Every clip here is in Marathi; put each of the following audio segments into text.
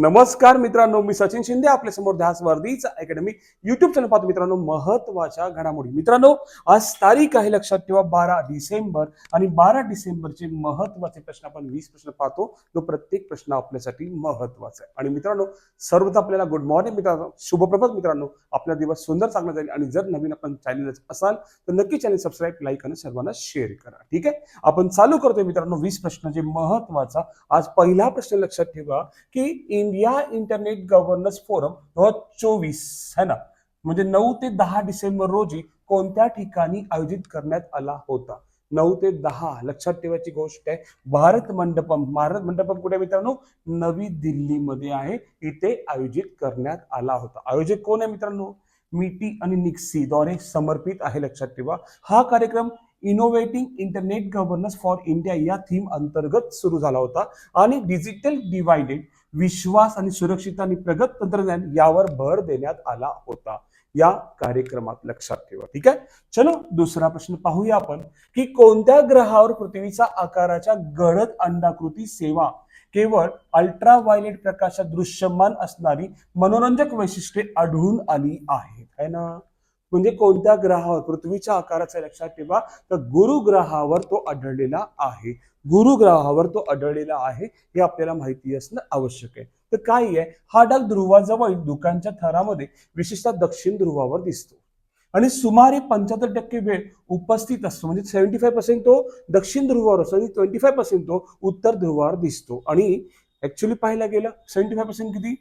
नमस्कार मित्रांनो मी सचिन शिंदे आपल्यासमोर ध्यास वर्दीच अकॅडमी युट्यूब चॅनल पाहतो मित्रांनो महत्त्वाच्या घडामोडी. मित्रांनो आज तारीख आहे लक्षात ठेवा बारा डिसेंबर आणि बारा डिसेंबरचे महत्त्वाचे प्रश्न आपण वीस प्रश्न पाहतो. तो प्रत्येक प्रश्न आपल्यासाठी महत्त्वाचा आहे. आणि मित्रांनो सर्वच आपल्याला गुड मॉर्निंग मित्रांनो शुभप्रभात मित्रांनो. आपला दिवस सुंदर चांगला जाईल आणि जर नवीन आपण चॅनल असाल तर नक्की चॅनल सबस्क्राईब लाईक आणि सर्वांना शेअर करा. ठीक आहे? आपण चालू करतोय मित्रांनो वीस प्रश्नाचे महत्त्वाचा आज पहिला प्रश्न लक्षात ठेवा की in India internet governance forum दोन हजार चोवीस है ना? म्हणजे नऊ ते दहा डिसेंबर रोजी कोणत्या ठिकाणी आयोजित करण्यात आला होता? नऊ ते दहा लक्षात ठेवायची गोष्ट आहे. भारत मंडपम भारत मंडपम कुठे मित्रांनो? नवी दिल्लीमध्ये आहे. इथे आयोजित करण्यात आला होता. आयोजक कोण आहे मित्रांनो? मिटी आणि निक्सी द्वारे समर्पित आहे लक्षात ठेवा. हा कार्यक्रम innovating internet governance for India या थीम अंतर्गत सुरू झाला होता. आणि डिजिटल डिवायडेड विश्वास आणि सुरक्षित आणि प्रगत तंत्रज्ञान यावर भर देण्यात आला होता. या कार्यक्रमात लक्षात ठेवा ठीक आहे? चलो दुसरा प्रश्न पाहूया आपण की कोणत्या ग्रहावर पृथ्वीचा आकाराच्या गडद अंडाकृती सेवा केवळ अल्ट्राव्हायलेट प्रकाशात दृश्यमान असणारी मनोरंजक वैशिष्ट्ये आढळून आली आहेत है ना? म्हणजे कोणत्या ग्रहावर? पृथ्वीच्या आकाराचा लक्षात ठेवा. तर गुरु ग्रहावर तो आढळलेला आहे. गुरु ग्रहावर तो आढळलेला आहे हे आपल्याला माहिती असणं आवश्यक आहे. तर काय आहे? हा डाग ध्रुवाजवळ दुकानच्या थरामध्ये विशेषतः दक्षिण ध्रुवावर दिसतो. आणि सुमारे पंच्याहत्तर टक्के वेळ उपस्थित असतो. म्हणजे सेव्हन्टी फाय पर्सेंट तो दक्षिण ध्रुवावर असतो आणि ट्वेंटी फाय पर्सेंट तो उत्तर ध्रुवावर दिसतो. आणि ऍक्च्युली पाहायला गेलं सेव्हन्टी फाय पर्सेंट किती?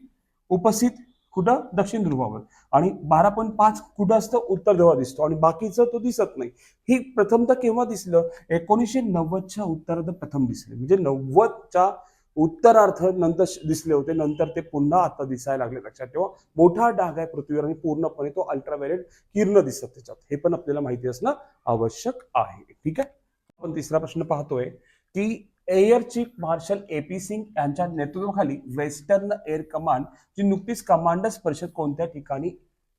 उपस्थित कुठं? दक्षिण ध्रुवावर. आणि बारा पॉईंट पाच कुठं असतं उत्तर ध्रुवा दिसतो आणि बाकीचं तो दिसत नाही. हे प्रथमतः केव्हा दिसलं? एकोणीसशे नव्वदच्या उत्तरार्ध प्रथम दिसले. म्हणजे नव्वदच्या उत्तरार्थ नंतर दिसले होते. नंतर ते पुन्हा आता दिसायला लागले लक्षात ठेवा. मोठा डाग आहे पृथ्वीवर आणि पूर्णपणे तो अल्ट्राव्हायलेट किरण दिसत त्याच्यात. हे पण आपल्याला माहिती असणं आवश्यक आहे. ठीक आहे? आपण तिसरा प्रश्न पाहतोय की air chief marshal A P Singh यांच्या नेतृत्वाखाली वेस्टर्न एअर कमांड जी नुकतीच कमांडर्स परिषद कोणत्या ठिकाणी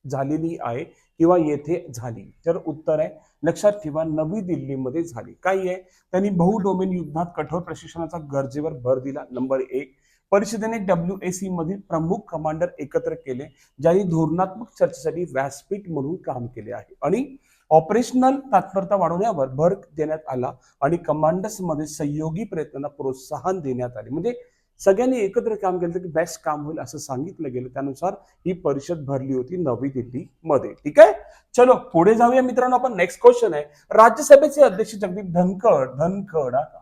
झालेली आहे किंवा येथे झाली? तर उत्तर आहे लक्षात ठेवा नवी दिल्लीमध्ये झाली. काय आहे? त्यांनी बहुडोमेन युद्धात कठोर प्रशिक्षणाचा गरजेवर भर दिला. नंबर एक परिषदेने डब्ल्यू ए सी मधील प्रमुख कमांडर एकत्र केले ज्यांनी धोरणात्मक चर्चेसाठी व्यासपीठ म्हणून काम केले आहे. आणि ऑपरेशनल तात्परता वाढवण्यावर भर देण्यात आला आणि कमांडर्समध्ये सहयोगी प्रयत्नांना प्रोत्साहन देण्यात आले. म्हणजे सगळ्यांनी एकत्र काम केलं तर की बेस्ट काम होईल असं सांगितलं गेलं. त्यानुसार ही परिषद भरली होती नवी दिल्लीमध्ये. ठीक आहे? चलो पुढे जाऊया मित्रांनो आपण. नेक्स्ट क्वेश्चन आहे. राज्यसभेचे अध्यक्ष जगदीप धनखड धनखड हा का?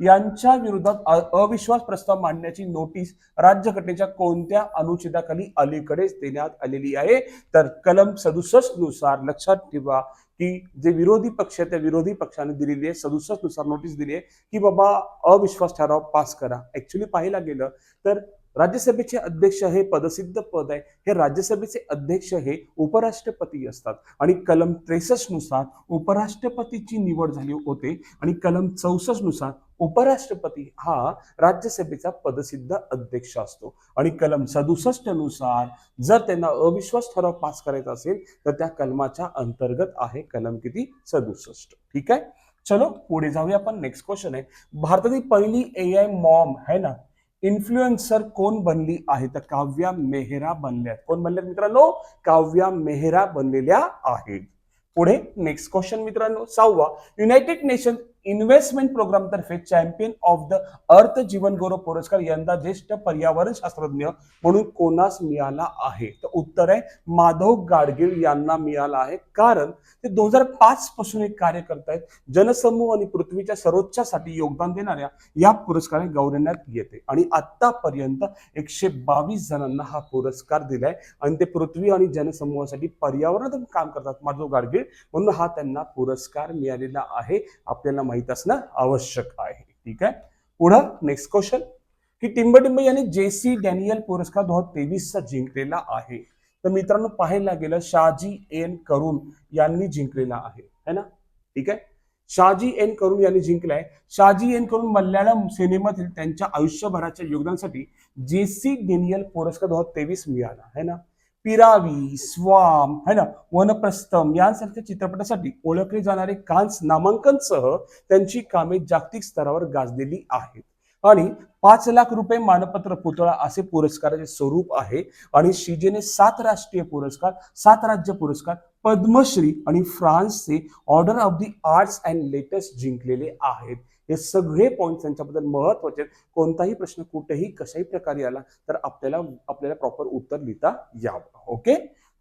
यांच्या विरोधात अविश्वास प्रस्ताव मांडण्याची नोटीस राज्यघटनेच्या कोणत्या अनुच्छेदाखाली अलीकडेच देण्यात आलेली आहे? तर कलम सदुसष्टनुसार लक्षात ठेवा की जे विरोधी पक्ष आहे त्या विरोधी पक्षाने दिलेली आहे सदुसष्टनुसार नोटीस दिली आहे की बाबा अविश्वास ठराव पास करा. ऍक्च्युली पाहायला गेलं तर राज्यसभेचे अध्यक्ष हे पदसिद्ध पद आहे. हे राज्यसभेचे अध्यक्ष हे उपराष्ट्रपती असतात. आणि कलम त्रेसष्टनुसार उपराष्ट्रपतीची निवड झाली होते. आणि कलम चौसष्टनुसार उपराष्ट्रपती हा राज्यसभेचा पदसिद्ध अध्यक्ष असतो. आणि कलम सदुसष्टनुसार जर त्यांना अविश्वास ठराव पास करायचा असेल तर त्या कलमाच्या अंतर्गत आहे कलम किती? सदुसष्ट. ठीक आहे? चलो पुढे जाऊया आपण. नेक्स्ट क्वेश्चन आहे. भारतातील पहिली ए आय मॉम है ना? इन्फ्लुएन्सर कोण बनली आहे? तर काव्या मेहरा बनल्या आहेत. कोण बनल्यात मित्रांनो? काव्या मेहरा बनलेल्या आहेत. पुढे नेक्स्ट क्वेश्चन मित्रांनो. सहावा युनायटेड नेशन इन्व्हेस्टमेंट प्रोग्राम तर्फे चॅम्पियन ऑफ द अर्थ जीवन गौरव पुरस्कार यंदा ज्येष्ठ पर्यावरण शास्त्रज्ञ म्हणून कोणास मिळाला आहे? तर उत्तर आहे माधव गाडगीळ यांना मिळाला आहे. कारण ते दोन हजार पाच पासून एक कार्य करतायत जनसमूह आणि पृथ्वीच्या सर्वोच्चासाठी योगदान देणाऱ्या या पुरस्काराने गौरवण्यात येते. आणि आतापर्यंत एकशे बावीस जणांना हा पुरस्कार दिलाय. आणि ते पृथ्वी आणि जनसमूहासाठी पर्यावरणात काम करतात. माधव गाडगीळ म्हणून हा त्यांना पुरस्कार मिळालेला आहे. आपल्याला माहीत असणं आवश्यक आहे. ठीक आहे? पुढं नेक्स्ट क्वेश्चन की टिंबटिंब यांनी जे सी डॅनियल पुरस्कार दोन हजार तेवीसचा जिंकलेला आहे. तर मित्रांनो पाहायला गेलं शाजी एन करून यांनी जिंकलेला आहे. है ना? ठीक आहे? शाजी एन करून यांनी जिंकलाय शाजी एन करून मल्याळम सिनेमातील त्यांच्या आयुष्यभराच्या योगदानासाठी जे सी डेनियल पुरस्कार दोन हजार तेवीस मिळाला. है ना? पिरावी स्वाम है ना? वनप्रस्थम यांसारख्या चित्रपटासाठी ओळखले जाणारे कान्स नामांकनसह त्यांची कामे जागतिक स्तरावर गाजलेली आहेत. आणि पाच लाख रुपये मानपत्र पुतळा असे पुरस्काराचे स्वरूप आहे. आणि शिजेने सात राष्ट्रीय पुरस्कार सात राज्य पुरस्कार पद्मश्री आणि फ्रान्सचे Order of the Arts and Letters जिंकलेले आहेत. हे सगळे पॉईंट त्यांच्याबद्दल महत्त्वाचे आहेत. कोणताही प्रश्न कुठेही कशाही प्रकारे आला तर आपल्याला आपल्याला प्रॉपर उत्तर लिहिता यावं ओके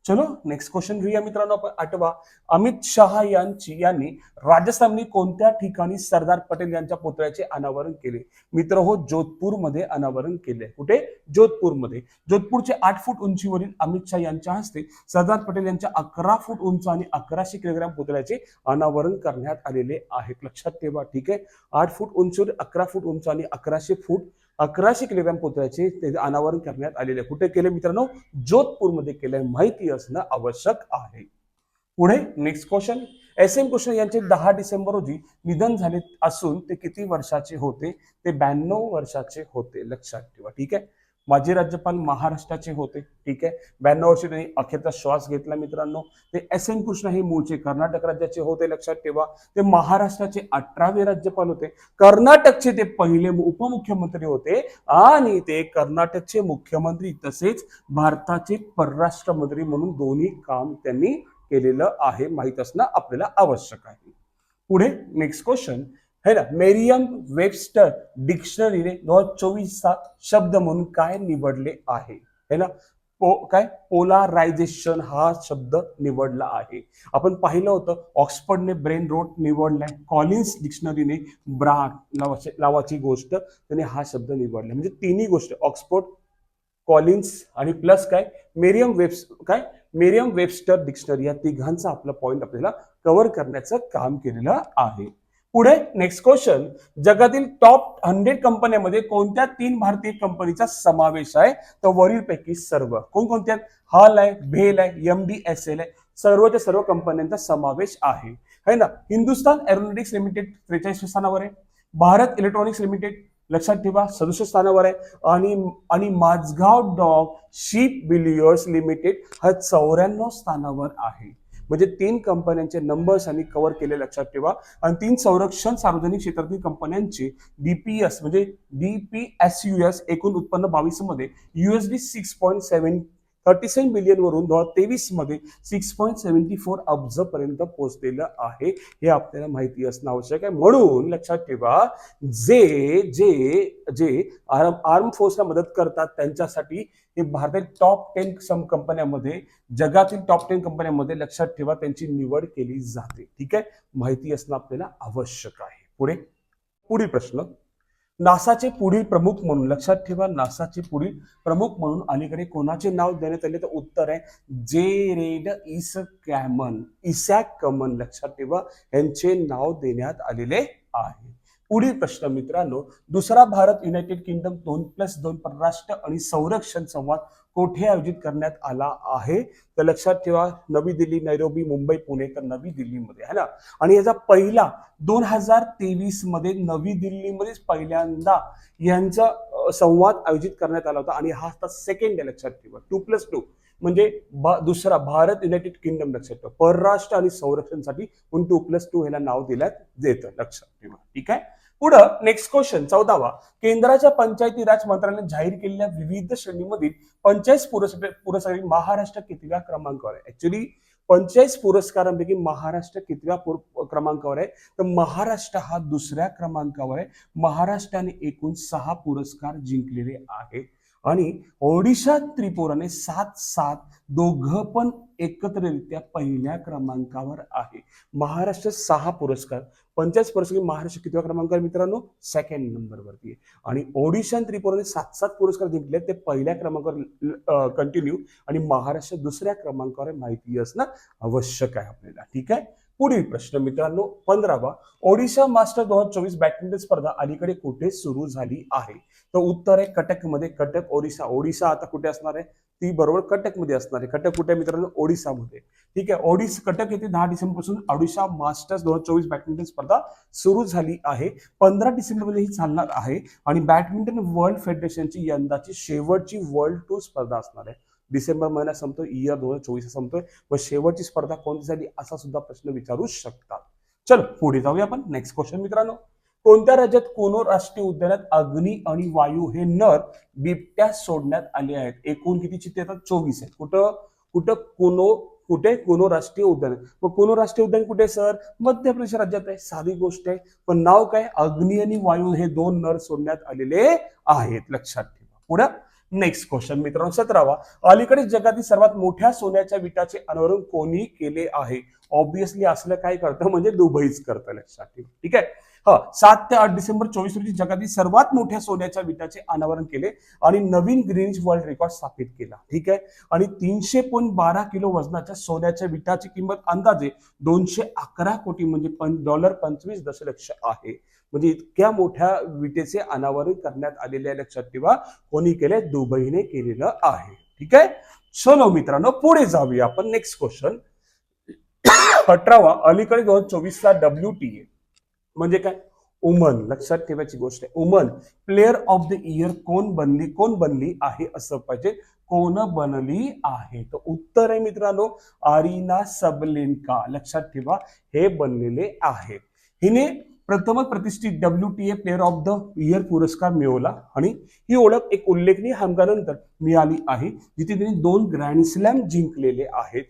चलो नेक्स्ट क्वेश्चन घेऊया मित्रांनो आपण आठवा. अमित शहा यांची यांनी राजस्थानने कोणत्या ठिकाणी सरदार पटेल यांच्या पुतळ्याचे अनावरण केले? मित्र हो जोधपूरमध्ये अनावरण केले. कुठे? जोधपूरमध्ये. जोधपूरचे आठ फूट उंचीवरील अमित शहा यांच्या हस्ते सरदार पटेल यांच्या अकरा फूट उंच आणि अकराशे किलोग्राम पुतळ्याचे अनावरण करण्यात आलेले आहे लक्षात ठेवा ठीक आहे? आठ फूट उंचीवर अकरा फूट उंच आणि अकराशे फूट अकराशे किलोग्राम पुतळ्याचे ते अनावरण करण्यात आलेले कुठे केले मित्रांनो? जोधपूरमध्ये केलंय. माहिती असणं आवश्यक आहे. पुढे next question S M Krishna यांचे दहा डिसेंबर रोजी निधन झाले असून ते किती वर्षाचे होते? ते ब्याण्णव वर्षाचे होते. लक्षात ठेवा. ठीक आहे? माजी राज्यपाल महाराष्ट्राचे होते. ठीक आहे. ब्याण्णव वर्षी त्यांनी अखेरचा श्वास घेतला मित्रांनो. ते एस एन कृष्ण हे मूळचे कर्नाटक राज्याचे होते लक्षात ठेवा. ते महाराष्ट्राचे अठरावे राज्यपाल होते. कर्नाटकचे ते पहिले उपमुख्यमंत्री होते आणि ते कर्नाटकचे मुख्यमंत्री तसेच भारताचे परराष्ट्र मंत्री म्हणून दोन्ही काम त्यांनी केलेलं आहे. माहीत असणं आपल्याला आवश्यक आहे. पुढे नेक्स्ट क्वेश्चन है ना? मेरियम वेबस्टर डिक्शनरीने दोन हजार चोवीसचा शब्द म्हणून काय निवडले आहे? है ना? पो काय? पोलारायझेशन हा शब्द निवडला आहे. आपण पाहिलं होतं ऑक्सफर्डने ब्रेन रोड निवडलाय. कॉलिन्स डिक्शनरीने ब्रा नावाची नावाची गोष्ट त्याने हा शब्द निवडला. म्हणजे तिन्ही गोष्ट ऑक्सफोर्ड कॉलिन्स आणि प्लस काय? मेरियम वेब्स काय? मेरियम वेबस्टर डिक्शनरी या तिघांचा आपला पॉईंट आपल्याला कव्हर करण्याचं काम केलेलं आहे. पुढे नेक्स्ट क्वेश्चन जगातील टॉप हंड्रेड कंपन्यांमध्ये कोणत्या तीन भारतीय कंपनीचा समावेश आहे? तर वरीलपैकी सर्व. कोणकोणत्या हॉल आहे भेल आहे एम डी एस एल आहे. सर्वच्या सर्व कंपन्यांचा समावेश आहे. है ना? हिंदुस्तान एरोनॉटिक्स लिमिटेड त्रेचाळीस स्थानावर आहे. भारत इलेक्ट्रॉनिक्स लिमिटेड लक्षात ठेवा सदुसष्ट स्थानावर आहे. आणि आणि Mazagon dock ship builders limited हा चौऱ्याण्णव स्थानावर आहे. म्हणजे तीन कंपन्यांचे नंबर्स आणि कव्हर केले लक्षात ठेवा. आणि तीन संरक्षण सार्वजनिक क्षेत्रातील कंपन्यांचे डीपीएस म्हणजे डीपीएसयूएस एकूण उत्पन्न बावीसमध्ये USD six point seven thirty seven billion वरून दोन हजार तेवीसमध्ये सिक्स पॉईंट सेव्हन्टी फोर अब्ज पर्यंत पोहोचलेलं आहे. हे आपल्याला माहिती असणं आवश्यक आहे. म्हणून लक्षात ठेवा जे जे जे आर्म आर्म फोर्सला मदत करतात त्यांच्यासाठी हे भारतातील टॉप टेन सम कंपन्यांमध्ये जगातील टॉप टेन कंपन्यांमध्ये लक्षात ठेवा त्यांची निवड केली जाते. ठीक आहे? माहिती असणं आपल्याला आवश्यक आहे. पुढे पुढील प्रश्न. नासाचे पुढील प्रमुख म्हणून लक्षात ठेवा नासाचे पुढील प्रमुख म्हणून अलीकडे कोणाचे नाव देण्यात आले तर उत्तर आहे जे रेड इस कॅमन इसॅक कमन लक्षात ठेवा यांचे नाव देण्यात आलेले आहे. पुढील प्रश्न मित्रांनो दुसरा भारत युनायटेड किंगडम दोन प्लस दोन परराष्ट्र आणि संरक्षण संवाद कोठे आयोजित करण्यात आला आहे? तर लक्षात ठेवा नवी दिल्ली नैरोबी मुंबई पुणे तर नवी दिल्लीमध्ये है ना? आणि याचा पहिला दोन हजार तेवीसमध्ये नवी दिल्लीमध्येच पहिल्यांदा यांचा संवाद आयोजित करण्यात आला होता. आणि हा आता सेकंड आहे लक्षात ठेवा. टू प्लस टू म्हणजे भा- दुसरा भारत युनायटेड किंगडम लक्षात ठेवा. परराष्ट्र आणि संरक्षणसाठी म्हणून टू प्लस टू ह्याला नाव दिल्यात येतं लक्षात ठेवा. ठीक आहे? पुढं नेक्स्ट क्वेश्चन चौदावा. केंद्राच्या पंचायती राज मंत्रालयाने जाहीर केलेल्या विविध श्रेणीमधील पंचायत पुरस्कार पुरस्कार महाराष्ट्र कितव्या क्रमांकावर आहे. ऍक्च्युली पंचायत पुरस्कारांपैकी महाराष्ट्र कितव्या पुर- क्रमांकावर आहे. तर महाराष्ट्र हा दुसऱ्या क्रमांकावर आहे. महाराष्ट्राने एकूण सहा पुरस्कार जिंकलेले आहेत. आणि ओडिशा त्रिपुराने सात सात दोघं पण एकत्ररित्या पहिल्या क्रमांकावर आहे. महाराष्ट्र सहा पुरस्कार पंचायत पुरस्कार महाराष्ट्र कितव्या क्रमांकावर मित्रांनो? सेकंड नंबरवरती आहे. आणि ओडिशा त्रिपुराने सात सात पुरस्कार जिंकले ते पहिल्या क्रमांकावर कंटिन्यू आणि महाराष्ट्र दुसऱ्या क्रमांकावर माहिती असणं आवश्यक आहे आपल्याला. ठीक आहे? पुढील प्रश्न मित्रांनो पंधरावा. ओडिशा मास्टर दोन हजार चोवीस बॅडमिंटन स्पर्धा अलीकडे कुठे सुरू झाली आहे? तर उत्तर आहे कटकमध्ये. कटक ओडिशा. ओडिशा आता कुठे असणार आहे? ती बरोबर कटकमध्ये असणार. आहे कटक कुठे मित्रांनो? ओडिसामध्ये. ठीक आहे? ओडिसा कटक येथे दहा डिसेंबरपासून ओडिशा मास्टर्स दोन हजार चोवीस बॅडमिंटन स्पर्धा सुरू झाली आहे. पंधरा डिसेंबरमध्ये ही चालणार आहे आणि बॅडमिंटन वर्ल्ड फेडरेशनची यंदाची शेवटची वर्ल्ड टूर स्पर्धा असणार आहे. डिसेंबर महिना संपतो इयर दोन हजार चोवीस संपतोय. व शेवटची स्पर्धा कोणती झाली असा सुद्धा प्रश्न विचारू शकतात. चल पुढे जाऊया आपण. नेक्स्ट क्वेश्चन मित्रांनो. कोणत्या राज्यात कोनो राष्ट्रीय उद्यानात अग्नी आणि वायू हे नर बिबट्या सोडण्यात आले आहेत? एकूण किती चित्ते येतात? चोवीस आहेत. कुठं? कुठं कोनो कुठे कोनो राष्ट्रीय उद्यान मग कोनो राष्ट्रीय उद्यान कुठे सर? मध्य प्रदेश राज्यात आहे. साधी गोष्ट आहे. पण नाव काय? अग्नी आणि वायू हे दोन नर सोडण्यात आलेले आहेत. लक्षात ठेवा. पुढे नेक्स्ट क्वेश्चन मित्रांनो सतरावा. अलीकडे जगातील सर्वात मोठ्या सोन्याच्या विटाचे अनावरण कोणी केले आहे? ऑब्विसली असलं काय करतं? म्हणजे दुबईच करतं. लक्षात ठेवा. ठीक आहे? सात ते आठ डिसेंबर चोवीस रोजी जगातील सर्वात मोठ्या सोन्याच्या विटाचे अनावरण केले आणि नवीन ग्रीनिज वर्ल्ड रेकॉर्ड स्थापित केला. ठीक आहे? आणि तीनशे पॉईंट बारा किलो वजनाच्या सोन्याच्या विटाची किंमत अंदाजे दोनशे अकरा कोटी म्हणजे पं डॉलर पंचवीस दशलक्ष आहे. म्हणजे इतक्या मोठ्या विटेचे अनावरण करण्यात आलेले आहे, लक्षात ठेवा. कोणी केले दुबईने केलेलं आहे. ठीक आहे? चलो मित्रांनो पुढे जाऊया आपण. नेक्स्ट क्वेश्चन अठरावा अलीकडे दोन चोवीसला डब्ल्यू टी ए म्हणजे काय? उमन. लक्षात ठेवायची गोष्ट आहे. उमन. प्लेअर ऑफ द इयर कोण बनली? कोण बनली आहे असं पाहिजे. कोण बनली आहे? तर उत्तर आहे मित्रांनो आरिना सबलेन्का. लक्षात ठेवा हे बनलेले आहेत हिने प्रथमच प्रतिष्ठित W T A player of the year पुरस्कार मिळवला आणि ही ओळख एक उल्लेखनीय हमकानंतर मिळाली आहे जिथे तिने दोन ग्रँड स्लॅम जिंकलेले आहेत.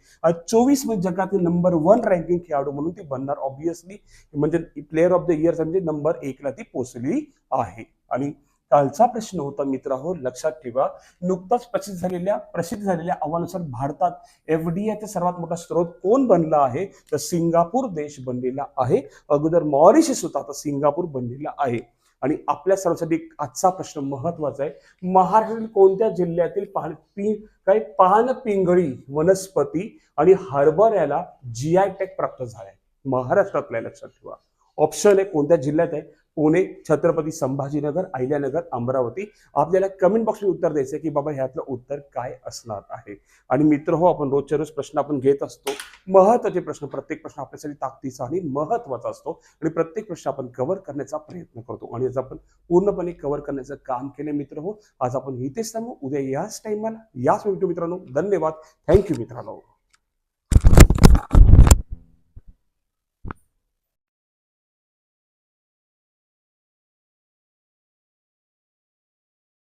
चोवीस म्हणजे जगातील नंबर वन रँकिंग खेळाडू म्हणून ती बनणार ऑब्विसली म्हणजे प्लेअर ऑफ द इयर म्हणजे नंबर एकला ती पोचली आहे. आणि कालचा प्रश्न होता मित्र हो लक्षात ठेवा. नुकताच प्रसिद्ध झालेल्या प्रसिद्ध झालेल्या अहवालानुसार भारतात एफडीआयचा सर्वात मोठा स्रोत कोण बनला आहे? तर सिंगापूर देश बनलेला आहे. अगोदर मॉरिशस होता आता सिंगापूर बनलेला आहे. आणि आपल्या सर्वांसाठी आजचा प्रश्न महत्त्वाचा आहे. महाराष्ट्रातील कोणत्या जिल्ह्यातील पान पि काय पान पिंगळी वनस्पती आणि हरभऱ्याला जीआय टॅग प्राप्त झालाय? महाराष्ट्रातल्या लक्षात ठेवा. ऑप्शन आहे कोणत्या जिल्ह्यात आहे? पुणे छत्रपती संभाजीनगर अहिल्यानगर अमरावती. आपल्याला कमेंट बॉक्समध्ये उत्तर द्यायचं की बाबा ह्यातलं उत्तर काय असणार आहे? आणि मित्र हो आपण रोजच्या रोज प्रश्न आपण घेत असतो. महत्त्वाचे प्रश्न प्रत्येक प्रश्न आपल्यासाठी ताकदीचा आणि महत्त्वाचा असतो. आणि प्रत्येक प्रश्न आपण कव्हर करण्याचा प्रयत्न करतो. आणि आज आपण पूर्णपणे कव्हर करण्याचं काम केले मित्र हो. आज आपण इथेच थांबू. उद्या याच टाइमला याच भेटू मित्रांनो. धन्यवाद. थँक्यू मित्रांनो.